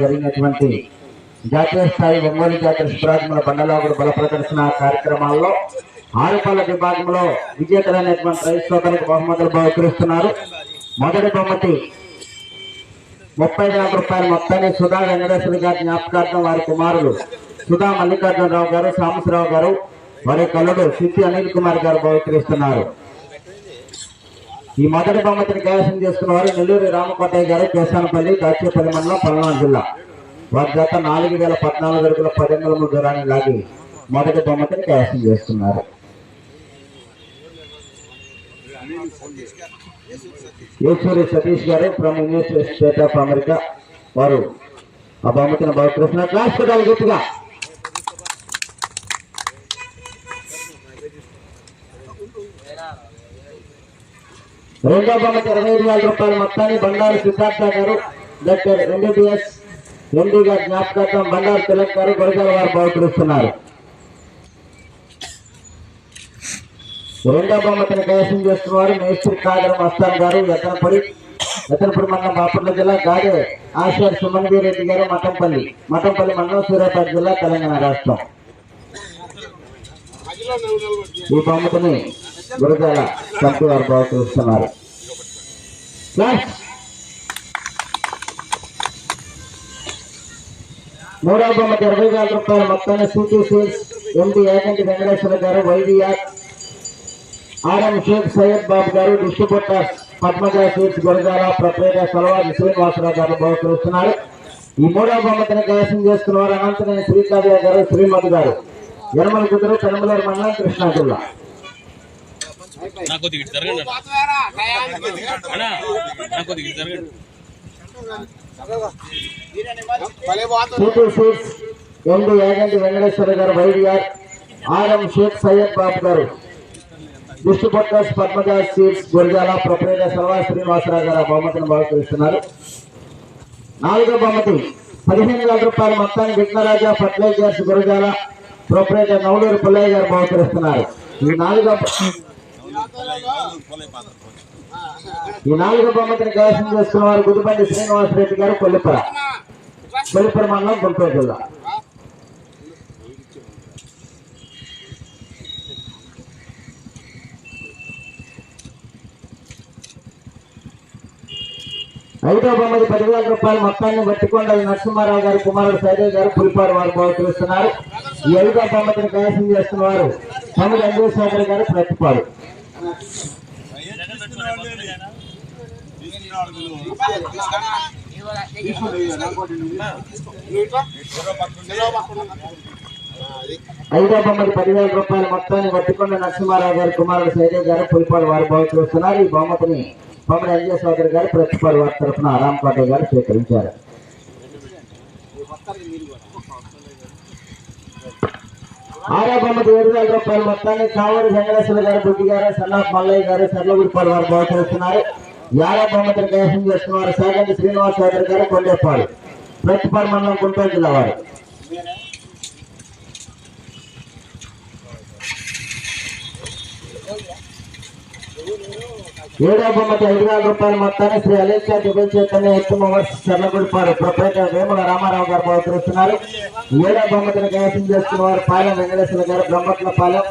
జరిగినటువంటి జాతీయ స్థాయి ఒంగోలు జాతీయ శుభ్రాజ్యముల బండలాగుడు బల ప్రదర్శన కార్యక్రమాల్లో ఆరుపల్ల విభాగంలో విజేతలైనటువంటి రైతులకు బహుమతులు బహుకరిస్తున్నారు. మొదటి బహుమతి ముప్పై వేల రూపాయల మొత్తాన్ని సుధా వెంకటేశ్వర గారి జ్ఞాపకార్థం వారి కుమారులు సుధా మల్లికార్జునరావు గారు సాంబశివరావు గారు వారి కల్లుడు సిద్ధి అనిల్ కుమార్ గారు బహుకరిస్తున్నారు. ఈ మొదటి బహుమతిని కైవసం చేసుకున్న వారు నెల్లూరు రామకోటయ్య గారు కేశానపల్లి దాచేపల్లి మండలం పల్నాడు జిల్లా. వారి జత నాలుగు వేల పద్నాలుగు అడుగుల పదెంగుల దూరాన్ని లాగి మొదటి బహుమతిని కైవసం చేస్తున్నారు ఈశ్వరి సతీష్ గారు from university state of America వారు ఆ బహుమతిని బహుకరిస్తున్నారు. క్లాస్ కొట్టాలి గట్టిగా రెండో బొమ్మకి ఇరవై ఐదు వేల రూపాయలు మొత్తాన్ని బండారు సిద్ధార్థ గారు డాక్టర్ ఎంబీబీఎస్ ఎండి గారి జ్ఞాపకార్థం బండారు తిలక్ గారు గురజాల వారు బహుకరిస్తున్నారు రెండో బహుమతిని కైవసం చేస్తున్నవారు మేస్త్రి కాదరం మస్తాన్ గారు ఎత్తనపడి ఎత్తనపడి మండలం బాపట్ల జిల్లా గాడే ఆశ్వర్ సుమన్ రెడ్డి గారు మఠంపల్లి మఠంపల్లి మండలం సూర్యాపేట జిల్లా తెలంగాణ రాష్ట్రం. ఈ బహుమతిని గురజాల కంపెనీ వారు బహుకరిస్తున్నారు మూడవ బొమ్మకి ఇరవై వేల రూపాయల మొత్తాన్ని Suchi sales MD agent Venkateswara గారు వైవిఆర్ ఆర్ఎం షేక్ సయ్యద్ బాబు గారు డిస్ట్రిబ్యూటర్ పద్మజ సీట్స్ గురజాల ప్రత్యేక సలవాది శ్రీనివాసరావు గారు బహుకరిస్తున్నారు ఈ మూడవ బొమ్మతిని కైవసం చేసుకున్న వారు అనంతరం శ్రీకావ్య గారు శ్రీమతి గారు. యనమల కుదురు పెనమలూరు మండలం కృష్ణా జిల్లా. నాకు కొద్దిగా ఇటు జరగండి అన్న. అన్నా నా కొద్దిగా ఇటు జరగండి. సూపర్ సీట్స్ ఎండి వెంకటేశ్వర గారు వైడిఆర్ ఆర్ఎం షేక్ సయ్యద్ బాబు గారు. Distributors Padmaja's seats Gurijala proprietor Sarva Srinivasarao గారు ఆ బహుమతిని భావిస్తున్నారు నాలుగో బహుమతి పదిహేను వేల రూపాయల మొత్తాన్ని విఘ్నరాజా ఫర్టిలైజర్స్ గురజాల ప్రొపరేటర్ నవలూరు పుల్లయ్య గారు బహుకరిస్తున్నారు. ఈ నాలుగో ఈ నాలుగు బహుమతిని కైవసం చేసుకున్న వారు గుదిబండి శ్రీనివాసరెడ్డి గారు కొల్లిపుర. కొల్లిపుర మండలం గుంటూరు జిల్లా. ఐదో బొమ్మది పదివేల రూపాయలు మొత్తాన్ని వట్టికొండ నరసింహారావు గారు కుమారుడు సైదయ్య గారు పులిపాడు వారు బహుకరిస్తున్నారు ఈ ఐదో బొమ్మతిని కైవసం చేస్తున్న వారు తమిళ అంజయ్ అంజేశ్వర గారు ప్రతిపాడు. ఐదో బొమ్మలు పదివేల రూపాయల మొత్తాన్ని పట్టుకున్న నరసింహారావు గారు కుమారుడు సైదయ్య గారు పులిపాడు వారు బహుకరిస్తున్నారు ఈ బొమ్మతిని తమిళ సోదరి గారు ప్రతిపాడు వారి తరఫున రామకోటయ్య గారు స్వీకరించారు. ఆరో బొమ్మది ఏడు వేల రూపాయలు మొత్తాన్ని కావడి వెంకటేశ్వర గారు బుద్ధి గారు సన్నాఫ్ మల్లయ్య గారు సర్లగుడిపాడు వారు బహుకరిస్తున్నారు యారో బొమ్మతిని చేస్తున్న వారు సాగండి శ్రీనివాస్ చౌదరి గారు కొండేపాడు ప్రతిపాడు మండలం గుంటూరు జిల్లా వారు. ఏడో బొమ్మకి ఐదు వేల రూపాయల మొత్తాన్ని శ్రీ అలేఖ్య దుబై చైతన్య ఉత్తమ చర్లగుడిపాడు ప్రొపరేటర్ వేముల రామారావు గారు బహుకరిస్తున్నారు. ఏడో బొమ్మతిని కైవసం చేస్తున్న వారు పాలెం వెంకటేశ్వర గారు బ్రహ్మట్ల పాలెం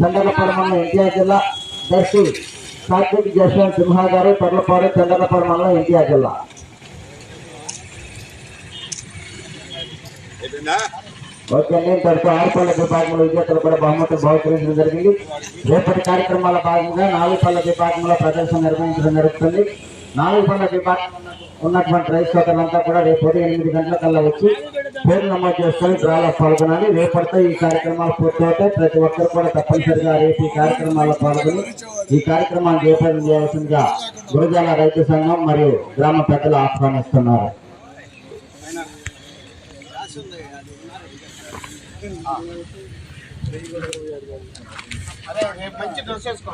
చందనపాడు ఎన్టీఆర్ జిల్లా దర్శి కార్తీక్ జశ్వంత్ సింహ గారు పర్లపాడు చంద్రపరమన్న ఎన్టీఆర్ జిల్లా. ఓకే తరపు ఆరుపల్ల విభాగంలో విజేతలు కూడా బహుమతులు బహుకరించడం జరిగింది. రేపటి కార్యక్రమాల భాగంగా నాలుగు పళ్ళ విభాగంలో ప్రదర్శన నిర్వహించడం జరుగుతుంది. నాలుగు పళ్ళ ఉన్నటువంటి రైతులంతా సోదరులంతా కూడా రేపు ఉదయం ఎనిమిది గంటల కల్లా వచ్చి పేరు నమోదు చేసుకొని డ్రాలో పాల్గొనాలి. రేపటితో ఈ కార్యక్రమాలు పూర్తవుతాయి. ప్రతి ఒక్కరు కూడా తప్పనిసరిగా రేపు ఈ కార్యక్రమాల్లో పాల్గొని ఈ కార్యక్రమాన్ని జయప్రదం చేయాల్సిందిగా గురజాల రైతు సంఘం మరియు గ్రామ పెద్దలు ఆహ్వానిస్తున్నారు. అరే రేపు మంచి డ్రెస్ వేసుకో.